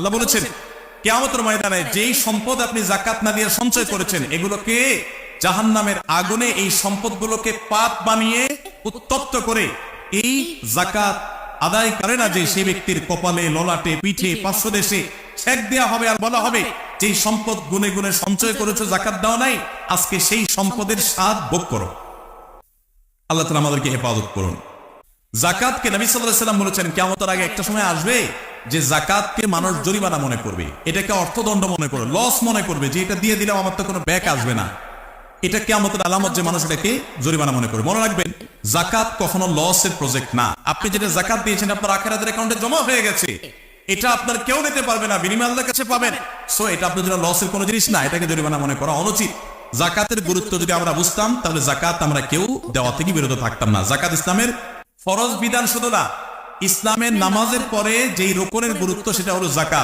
আল্লাহ বলেছেন, কেয়ামতের ময়দানে যেই সম্পদ আপনি জাকাত না দিয়ে সঞ্চয় করেছেন এগুলোকে জাহান্নামের আগুনে এই সম্পদগুলোকে পাত বানিয়ে উত্তপ্ত করে এই জাকাত আদায় করে না যে সেই ব্যক্তির কপালে, ললাটে, পিঠে পার্শ্ব দেশে ছেক দেওয়া হবে আর বলা হবে, যেই সম্পদ গুনে গুনে সঞ্চয় করেছ জাকাত দেওয়া নাই, আজকে সেই সম্পদের স্বাদ ভোগ করো। আল্লাহ তালা আমাদেরকে হেফাজত করুন। জাকাতকে নবী সাল্লাহ সাল্লাম বলেছেন কেমতের আগে একটা সময় আসবে যে জাকাতকে মানুষ জরিমানা মনে করবে এটাকে অর্থদণ্ড মনে করবে লস মনে করবে যে এটা দিয়ে দিলাম আমার তো কোনো ব্যাক আসবে না। এটা কেমতের আলামত যে মানুষ এটাকে জরিমানা মনে করবে। মনে রাখবেন জাকাত কখনো লসের প্রজেক্ট না। আপনি যেটা জাকাত দিয়েছেন আপনার আখেরাতের অ্যাকাউন্টে জমা হয়ে গেছে। এটা আপনার কেউ নিতে পারবে না বিনিময় আল্লাহর কাছে পাবেন। সো এটা আপনার জন্য লসের কোনো জিনিস না এটাকে জরিমানা মনে করা অনুচিত। জাকাতের গুরুত্ব যদি আমরা বুঝতাম তাহলে জাকাত আমরা কেউ দেওয়া থেকে বিরত থাকতাম না। জাকাত ইসলামের ফরজ বিধান শুধু না ইসলামের নামাজের পরে যেই রোকনের গুরুত্ব সেটা হলো জাকাত